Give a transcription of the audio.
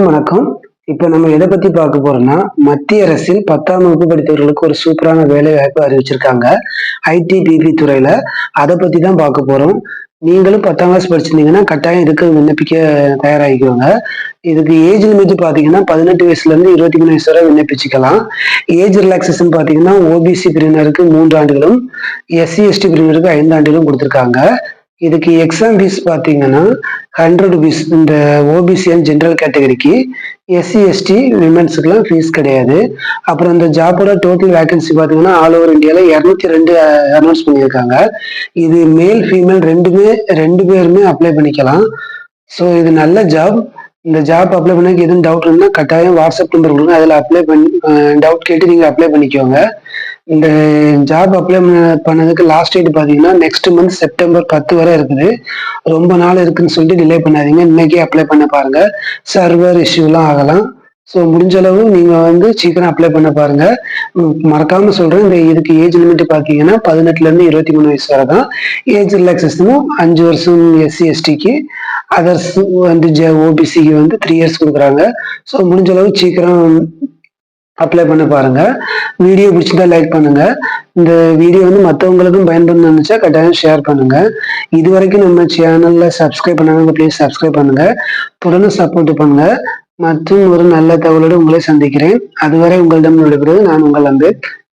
வணக்கம். இப்ப நம்ம எதை பத்தி பார்க்க போறோம்னா மத்திய அரசின் பத்தாம் வகுப்பு படித்தவர்களுக்கு ஒரு சூப்பரான வேலை வாய்ப்பு அறிவிச்சிருக்காங்க ஐடி பிபி துறையில. அதை பத்தி தான் பார்க்க போறோம். நீங்களும் பத்தாம் கிளாஸ் படிச்சிருந்தீங்கன்னா கட்டாயம் இதுக்கு விண்ணப்பிக்க தயாராகிக்கோங்க. இதுக்கு ஏஜ் லிமிட் பாத்தீங்கன்னா பதினெட்டு வயசுல இருந்து இருபத்தி மூணு வயசு வரை விண்ணப்பிச்சுக்கலாம். ஏஜ் ரிலாக்ஸேஷன் பாத்தீங்கன்னா ஓபிசி பிரிவினருக்கு மூன்று ஆண்டுகளும் எஸ்சி எஸ்டி பிரிவினருக்கு ஐந்து ஆண்டுகளும் கொடுத்துருக்காங்க. இதுக்கு எக்ஸாம் ஃபீஸ் பார்த்தீங்கன்னா ஹண்ட்ரட் ருபீஸ் இந்த ஓபிசி அண்ட் ஜென்ரல் கேட்டகரிக்கு எஸ்சி எஸ்டி விமென்ஸுக்குலாம் ஃபீஸ் கிடையாது. அப்புறம் இந்த ஜாபோட டோட்டல் வேகன்சி பார்த்தீங்கன்னா ஆல் ஓவர் இந்தியாவில் இரநூத்தி ரெண்டு அனௌன்ஸ் பண்ணியிருக்காங்க. இது மேல் ஃபீமேல் ரெண்டுமே ரெண்டு பேருமே அப்ளை பண்ணிக்கலாம். ஸோ இது நல்ல ஜாப் இந்த ஜாப் அப்ளை பண்ணக்கு எதுவும் டவுட் இருந்தால் கட்டாயம் வாட்ஸ்அப் நம்பர் கொடுங்க. அதில் அப்ளை பண்ணி டவுட் கேட்டு நீங்கள் அப்ளை பண்ணிக்கோங்க. இந்த ஜாப் அப்ளை பண்ணதுக்கு லாஸ்ட் டேட் பார்த்தீங்கன்னா நெக்ஸ்ட் மந்த் செப்டம்பர் பத்து வரை இருக்குது. ரொம்ப நாள் இருக்குன்னு சொல்லிட்டு டிலே பண்ணாதீங்க. இன்னைக்கே அப்ளை பண்ண பாருங்க. சர்வர் இஷ்யூலாம் ஆகலாம். ஸோ முடிஞ்ச அளவு நீங்கள் வந்து சீக்கிரம் அப்ளை பண்ண பாருங்க. மறக்காம சொல்றேன். இந்த இதுக்கு ஏஜ் லிமிட் பார்த்தீங்கன்னா பதினெட்டுலேருந்து இருபத்தி மூணு வயசு வரை தான். ஏஜ் ரிலாக்ஸேஷனும் அஞ்சு வருஷம் எஸ்சி எஸ்டிக்கு அதர்ஸ் வந்து ஓபிசிக்கு வந்து த்ரீ இயர்ஸ் கொடுக்குறாங்க. ஸோ முடிஞ்ச அளவு சீக்கிரம் அப்ளை பண்ண பாருங்க. வீடியோ பிடிச்சிருந்தா லைக் பண்ணுங்க. இந்த வீடியோ வந்து மற்றவங்களுக்கும் பயன்படுன்னு நினச்சா கட்டாயம் ஷேர் பண்ணுங்க. இது வரைக்கும் நம்ம சேனலில் சப்ஸ்கிரைப் பண்ணாங்க ப்ளீஸ் சப்ஸ்கிரைப் பண்ணுங்க. தொடர்ந்து சப்போர்ட் பண்ணுங்க. மற்றும் ஒரு நல்ல தகவலோடு உங்களை சந்திக்கிறேன். அதுவரை உங்களிடம் விடைபெறுவது நான் உங்கள் அம்பேத்